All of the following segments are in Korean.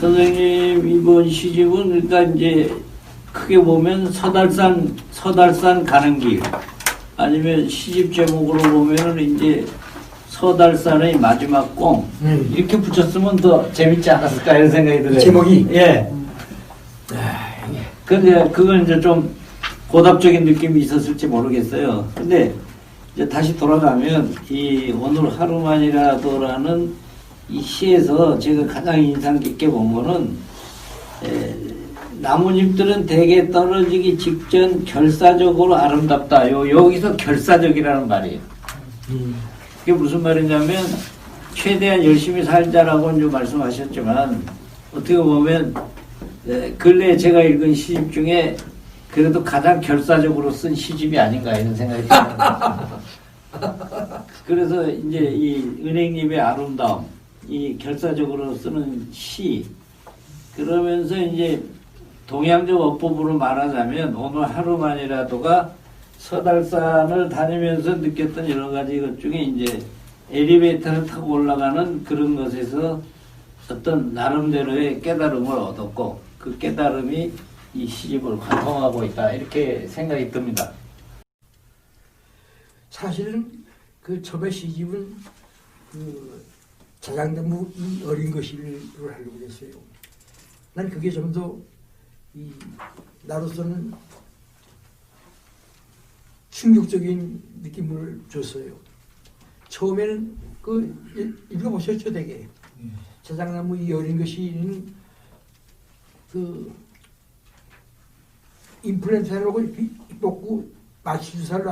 선생님 이번 시집은 그러니까 이제 크게 보면 서달산 서달산 가는 길 아니면 시집 제목으로 보면은 이제 서달산의 마지막 꽁 음. 이렇게 붙였으면 더 재밌지 않았을까 이런 생각이 들어요. 제목이? 예. 근데 그건 이제 좀 고답적인 느낌이 있었을지 모르겠어요. 근데 이제 다시 돌아가면 이 오늘 하루만이라도라는 이 시에서 제가 가장 인상 깊게 본 거는 에, 나뭇잎들은 대개 떨어지기 직전 결사적으로 아름답다. 요 여기서 결사적이라는 말이에요. 그게 무슨 말이냐면 최대한 열심히 살자라고 이제 말씀하셨지만 어떻게 보면 네, 근래 제가 읽은 시집 중에 그래도 가장 결사적으로 쓴 시집이 아닌가 이런 생각이 듭니다. 그래서 이제 이 은행님의 아름다움, 이 결사적으로 쓰는 시, 그러면서 이제 동양적 어법으로 말하자면 오늘 하루만이라도가 서달산을 다니면서 느꼈던 여러 가지 것 중에 이제 엘리베이터를 타고 올라가는 그런 것에서 어떤 나름대로의 깨달음을 얻었고 그 깨달음이 이 시집을 관통하고 있다 이렇게 생각이 듭니다. 사실은 그 처음에 시집은 그 자장나무 이 어린 것이를 하려고 했어요. 난 그게 좀 더 이 나로서는 충격적인 느낌을 줬어요. 처음에는 그 읽- 읽어보셨죠, 되게. 자장나무 이 어린 것이는 그 인플루엔자라고 먹고 마취 주사를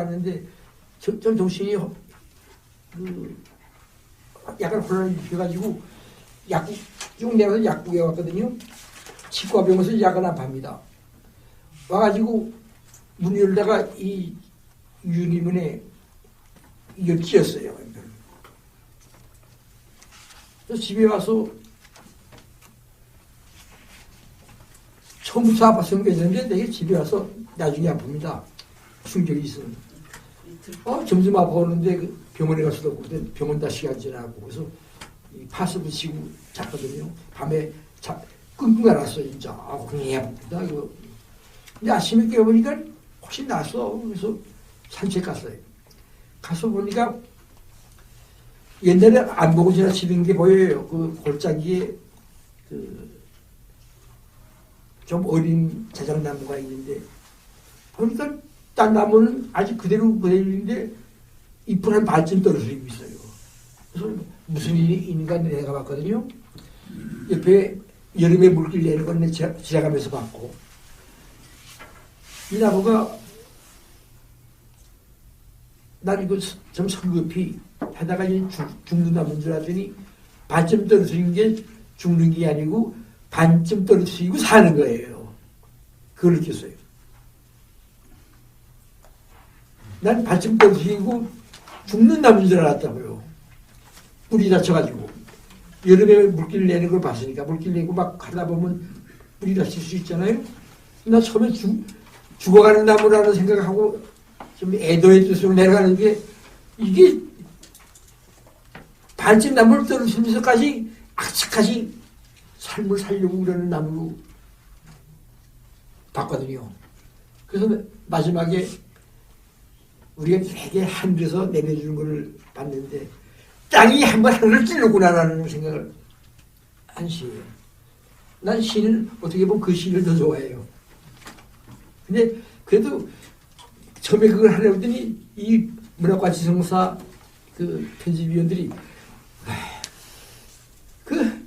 저, 저 정신이 허- 그 약간 혼란을 일으켜가지고 약국 쭉 내려서 약국에 왔거든요. 치과병원에서 약을 안 팝니다. 와가지고 문 열다가 이 유니문에 이걸 찧었어요. 그래서 집에 와서 처음부터 아팠으면 괜찮은데 내가 집에 와서 나중에 아픕니다. 충격이 있으면. 어, 점점 아파오는데 그 병원에 갈 수도 그때 병원 다 시간 지나고 그래서 이 파스 붙이고 잤거든요. 밤에 자, 끙끙 앓았어 진짜. 아, 그게 아픕니다. 이거. 근데 아침에 깨어보니까 훨씬 낫어. 그래서 산책 갔어요. 가서 보니까 옛날에 안 보고 지나치는 게 보여요. 그 골짜기에 그 좀 어린 자작나무가 있는데 보니까 딴 나무는 아직 그대로 그대로인데 잎은 한 반쯤 떨어지고 있어요. 그래서 무슨 일이 있는가 내가 봤거든요. 옆에 여름에 물길 내는 건 지나- 지나가면서 봤고 이 나무가 난 이거 좀 성급히 하다가 죽는 나무인 줄 알았더니 반쯤 떨어지는 게 죽는 게 아니고 반쯤 떨어지고 사는 거예요. 그걸 느꼈어요. 난 반쯤 떨어지고 죽는 나무인 줄 알았다고요. 뿌리 다쳐가지고. 여름에 물길 내는 걸 봤으니까 물길 내고 막 하다 보면 뿌리 다칠 수 있잖아요. 나 처음에 죽, 죽어가는 나무라는 생각하고 좀 애도의 뜻으로 내려가는 게 이게 반쯤 나무를 떨어지면서까지 아직까지 삶을 살려고 그러는 나무로 봤거든요. 그래서 마지막에 우리가 되게 하늘에서 내려주는 것을 봤는데 땅이 한 번 하늘을 찔렀구나라는 생각을 한 시예요. 난 시는 어떻게 보면 그 시를 더 좋아해요. 근데 그래도 처음에 그걸 하려고 했더니 이 문학과지성사 그 편집위원들이 아, 그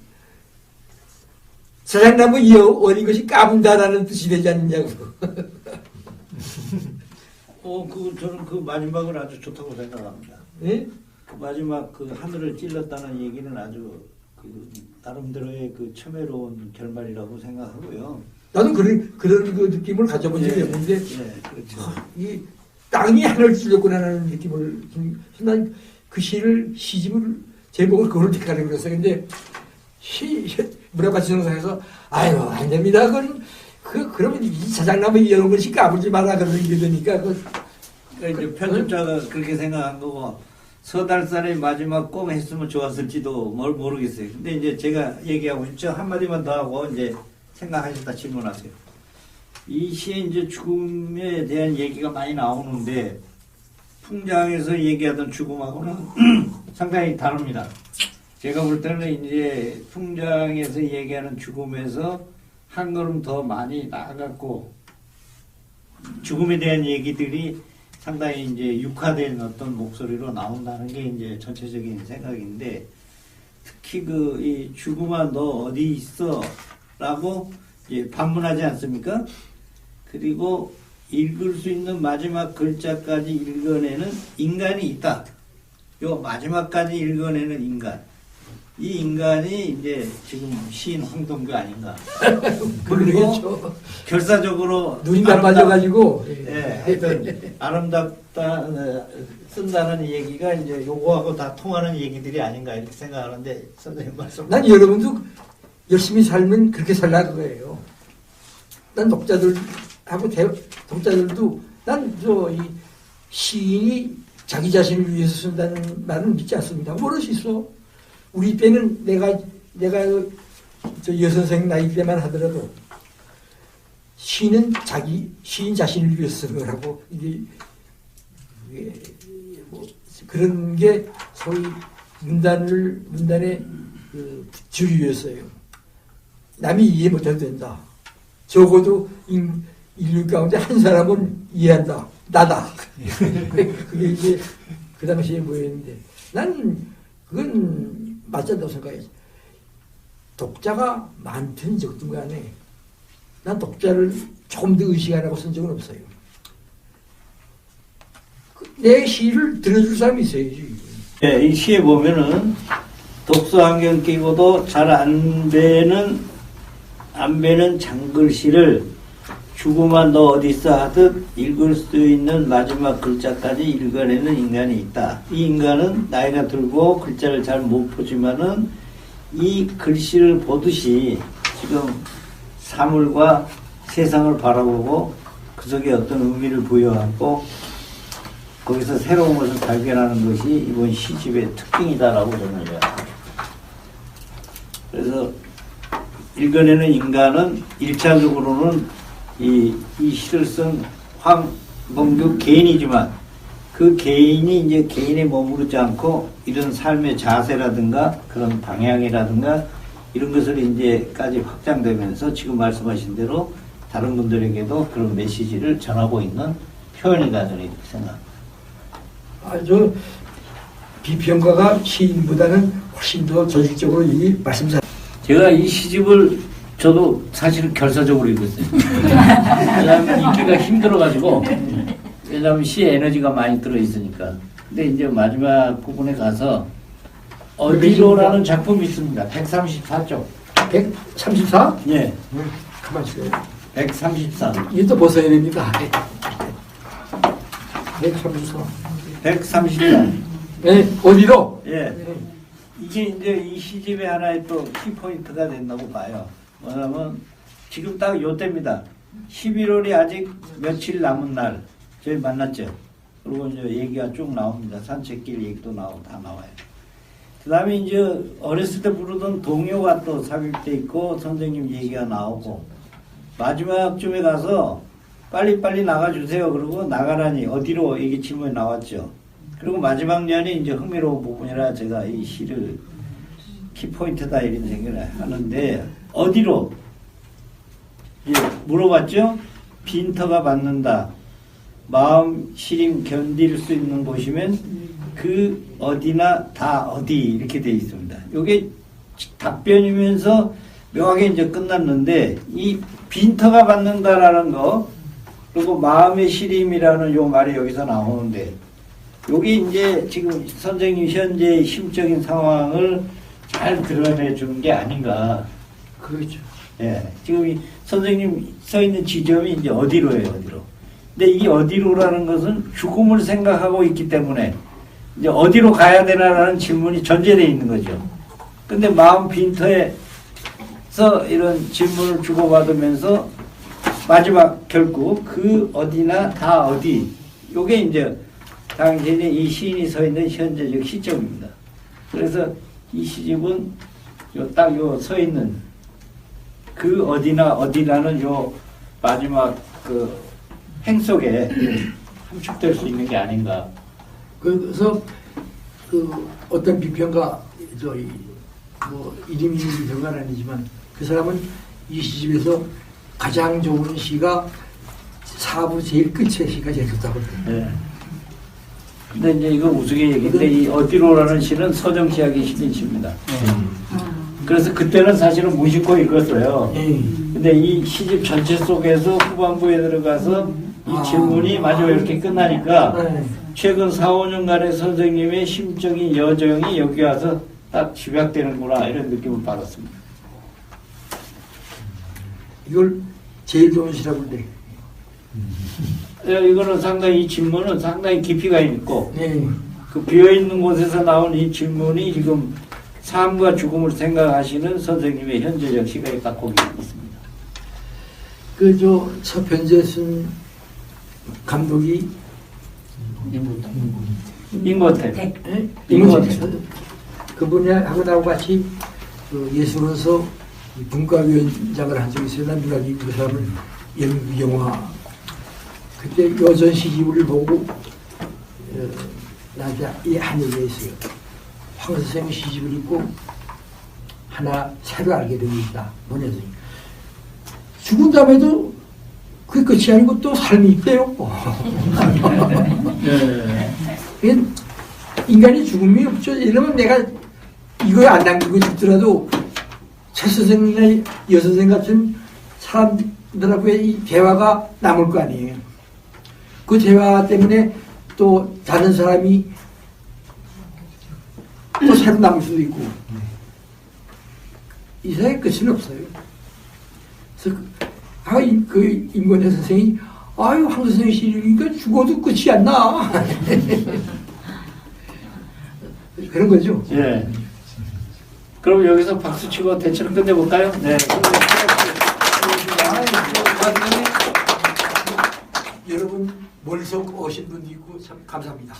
사장나무 이 어린 것이 까분다라는 뜻이 되지 않느냐고. 어, 그 저는 그 마지막을 아주 좋다고 생각합니다. 예? 그 마지막 그 하늘을 찔렀다는 얘기는 아주 그 나름대로의 그 첨예로운 결말이라고 생각하고요. 나도 그런 그런 그 느낌을 가져본 적이 예, 없는데 예, 그렇죠. 아, 이 땅이 하늘을 찔렸구나라는 느낌을 난 그 시를 시집을 제목을 그걸 택하려고 그랬어요. 근데 시 문학가치정사에서 아유 안 됩니다. 그건 그 그러면 이 자작나무 이런 것이 까불지 마라 그러는 게 되니까 그 그러니까 이제 편집자가 그렇게 생각한 거고 서달산의 마지막 꽁 했으면 좋았을지도 뭘 모르겠어요. 근데 이제 제가 얘기하고 싶죠. 한마디만 더 하고 이제 생각하시다 질문하세요. 이 시에 이제 죽음에 대한 얘기가 많이 나오는데 풍장에서 얘기하던 죽음하고는 상당히 다릅니다. 제가 볼 때는 이제 풍장에서 얘기하는 죽음에서 한 걸음 더 많이 나아갔고 죽음에 대한 얘기들이 상당히 이제 육화된 어떤 목소리로 나온다는 게 이제 전체적인 생각인데 특히 그 이 죽음아 너 어디 있어라고 이제 반문하지 않습니까? 그리고 읽을 수 있는 마지막 글자까지 읽어내는 인간이 있다. 요 마지막까지 읽어내는 인간. 이 인간이 이제 지금 시인 황동규 아닌가. 그리고. 결사적으로 눈이 나빠져가지고. 예, 하여튼 아름답다 어, 쓴다는 얘기가 이제 요거하고 다 통하는 얘기들이 아닌가 이렇게 생각하는데 선생님 말씀. 난 여러분도 열심히 살면 그렇게 살라 그거예요. 난 독자들하고 대, 독자들도 난 저 이 시인이 자기 자신을 위해서 쓴다는 말은 믿지 않습니다. 있어. 우리 때는 내가 내가 저 여 선생 나이 때만 하더라도 시는 자기 시인 자신을 위해서 쓰는 거라고 이게, 이게 뭐 그런 게 소위 문단을 문단의 그 주의였어요. 남이 이해 못해도 된다. 적어도 인, 인류 가운데 한 사람은 이해한다. 나다. 그게 이제 그 당시에 뭐였는데 나는 그건 맞다고 생각해. 독자가 많든 적든 간에 난 독자를 조금 더 의식하라고 쓴 적은 없어요. 그내 시를 들어줄 사람이 있어야지. 예, 이 시에 보면은 독서 환경 끼고도 잘안 배는 안 배는 장글씨를 죽음아 너 어디 있어 하듯 읽을 수 있는 마지막 글자까지 읽어내는 인간이 있다. 이 인간은 나이가 들고 글자를 잘 못 보지만은 이 글씨를 보듯이 지금 사물과 세상을 바라보고 그 속에 어떤 의미를 부여하고 거기서 새로운 것을 발견하는 것이 이번 시집의 특징이다라고 저는 이해합니다. 그래서 읽어내는 인간은 일차적으로는 이, 이 시를 쓴 황범규 개인이지만 그 개인이 이제 개인에 머무르지 않고 이런 삶의 자세라든가 그런 방향이라든가 이런 것을 이제까지 확장되면서 지금 말씀하신 대로 다른 분들에게도 그런 메시지를 전하고 있는 표현이다 저는 이렇게 생각합니다. 아주 비평가가 시인보다는 훨씬 더 조직적으로 이 말씀사. 제가 이 시집을 저도 사실은 결사적으로 읽었어요. 왜냐하면 읽기가 힘들어가지고, 왜냐하면 시에 에너지가 많이 들어있으니까. 근데 이제 마지막 부분에 가서, 어디로라는 작품이 있습니다. 134쪽. 134? 예, 가만 있어요. 134. 이게 또 벗어야 됩니다. 134. 134. 네, 어디로? 예. 이게 이제 이 시집의 하나의 또 키포인트가 된다고 봐요. 뭐냐면 지금 딱 요때입니다. 11월이 아직 며칠 남은 날 저희 만났죠. 그리고 이제 얘기가 쭉 나옵니다. 산책길 얘기도 나오고 다 나와요. 그 다음에 이제 어렸을 때 부르던 동요가 또 삽입돼 있고 선생님 얘기가 나오고 마지막쯤에 가서 빨리빨리 나가주세요. 그러고 나가라니 어디로 얘기 질문이 나왔죠. 그리고 마지막 년이 이제 흥미로운 부분이라 제가 이 시를 키포인트다 이런 생각을 하는데 어디로 이제 물어봤죠? 빈터가 받는다. 마음 시림 견딜 수 있는 곳이면 그 어디나 다 어디 이렇게 돼 있습니다. 이게 답변이면서 묘하게 이제 끝났는데 이 빈터가 받는다라는 거 그리고 마음의 시림이라는 요 말이 여기서 나오는데 요게 이제 지금 선생님 현재 심적인 상황을 잘 드러내 주는 게 아닌가. 그렇죠. 예. 지금 이 선생님 써 있는 지점이 이제 어디로예요, 어디로. 근데 이 어디로라는 것은 죽음을 생각하고 있기 때문에 이제 어디로 가야 되나라는 질문이 전제되어 있는 거죠. 근데 마음 빈터에서 이런 질문을 주고받으면서 마지막 결국 그 어디나 다 어디. 요게 이제 당시에 이 시인이 서 있는 현재적 시점입니다. 그래서 이 시집은 딱요 서 있는 그 어디나 어디라는 요 마지막 그 행 속에 함축될 수 있는 게 아닌가. 그래서 그 어떤 비평가 저희 뭐 이름 있는 비평가는 아니지만 그 사람은 이 시집에서 가장 좋은 시가 사부 제일 끝의 시가 제일 좋다고 그래요. 예. 근데 이제 이거 우스갯 얘기인데 이 어디로라는 시는 서정시하기 실린 시입니다. 그래서 그때는 사실은 무심코 읽었어요. 예. 근데 이 시집 전체 속에서 후반부에 들어가서 이 아. 질문이 마지막에 이렇게 끝나니까 네. 최근 4, 5년간의 선생님의 심적인 여정이 여기 와서 딱 집약되는구나 이런 느낌을 받았습니다. 이걸 제일 좋은 시라고 그래. 예, 이거는 상당히 이 질문은 상당히 깊이가 있고 네. 그 비어 있는 곳에서 나온 이 질문이 지금 삶과 죽음을 생각하시는 선생님의 현재적 딱 거기 있습니다. 그저 서편재 쓴 감독이 인권태. 예? 인권태. 그분이 하고 나하고 같이 그 예술원서 이 문과위원장을 한 적이 있어요. 난 누가 그 사람을 연극 영화 그때 여전 시집을 보고 어, 나한테 이한 얘기가 있어요. 황 선생님 시집을 읽고 하나 새로 알게 된게 있다. 뭐냐더니 죽은 다음에도 그게 끝이 아니고 또 삶이 있대요. 네. 인간이 죽음이 없죠. 이러면 내가 이거 안 남기고 죽더라도 최 선생이나 여 선생 같은 사람들하고의 이 대화가 남을 거 아니에요. 그 대화 때문에 또 다른 사람이 또 새로 남을 수도 있고 이 세상에 끝은 없어요. 그래서 그- 아, 이- 그 임권태 선생이 아유 황 선생이 시리니까 죽어도 끝이 안 나. 그런 거죠. 예. 그럼 여기서 박수 치고 대체로 끝내볼까요? 네. 여러분 멀리서 오신 분도 있고 참 감사합니다.